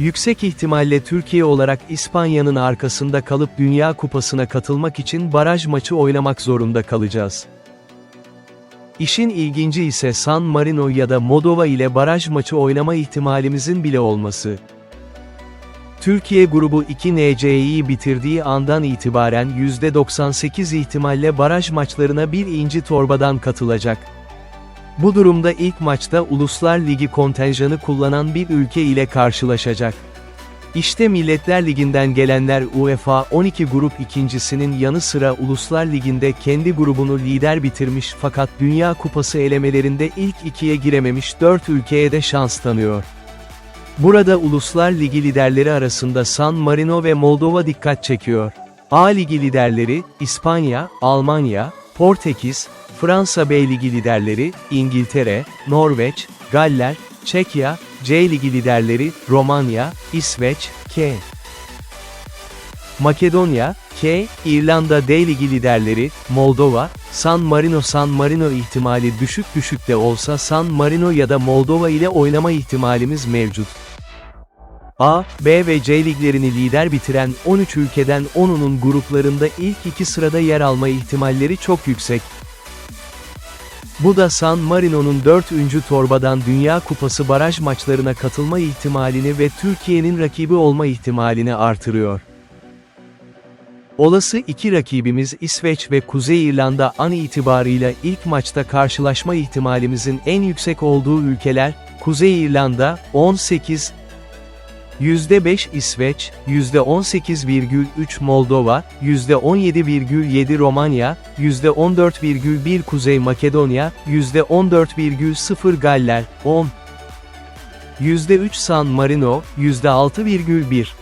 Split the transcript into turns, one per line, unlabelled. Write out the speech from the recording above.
Yüksek ihtimalle Türkiye olarak İspanya'nın arkasında kalıp Dünya Kupası'na katılmak için baraj maçı oynamak zorunda kalacağız. İşin ilginci ise San Marino ya da Moldova ile baraj maçı oynama ihtimalimizin bile olması. Türkiye grubu 2 NC'yi bitirdiği andan itibaren %98 ihtimalle baraj maçlarına bir inci torbadan katılacak. Bu durumda ilk maçta Uluslar Ligi kontenjanı kullanan bir ülke ile karşılaşacak. İşte Milletler Ligi'nden gelenler UEFA 12 grup ikincisinin yanı sıra Uluslar Ligi'nde kendi grubunu lider bitirmiş fakat Dünya Kupası elemelerinde ilk ikiye girememiş 4 ülkeye de şans tanıyor. Burada Uluslar Ligi liderleri arasında San Marino ve Moldova dikkat çekiyor. A Ligi liderleri, İspanya, Almanya, Portekiz, Fransa B Ligi liderleri, İngiltere, Norveç, Galler, Çekya, C Ligi liderleri, Romanya, İsveç, K. Makedonya, K, İrlanda D Ligi liderleri, Moldova, San Marino San Marino ihtimali düşük düşük de olsa San Marino ya da Moldova ile oynama ihtimalimiz mevcut. A, B ve C liglerini lider bitiren 13 ülkeden 10'unun gruplarında ilk iki sırada yer alma ihtimalleri çok yüksek. Bu da San Marino'nun 4. torbadan Dünya Kupası baraj maçlarına katılma ihtimalini ve Türkiye'nin rakibi olma ihtimalini artırıyor. Olası iki rakibimiz İsveç ve Kuzey İrlanda an itibarıyla ilk maçta karşılaşma ihtimalimizin en yüksek olduğu ülkeler, Kuzey İrlanda, 18, %5 İsveç, %18,3 Moldova, %17,7 Romanya, %14,1 Kuzey Makedonya, %14,0 Galler, 10. %3 San Marino, %6,1.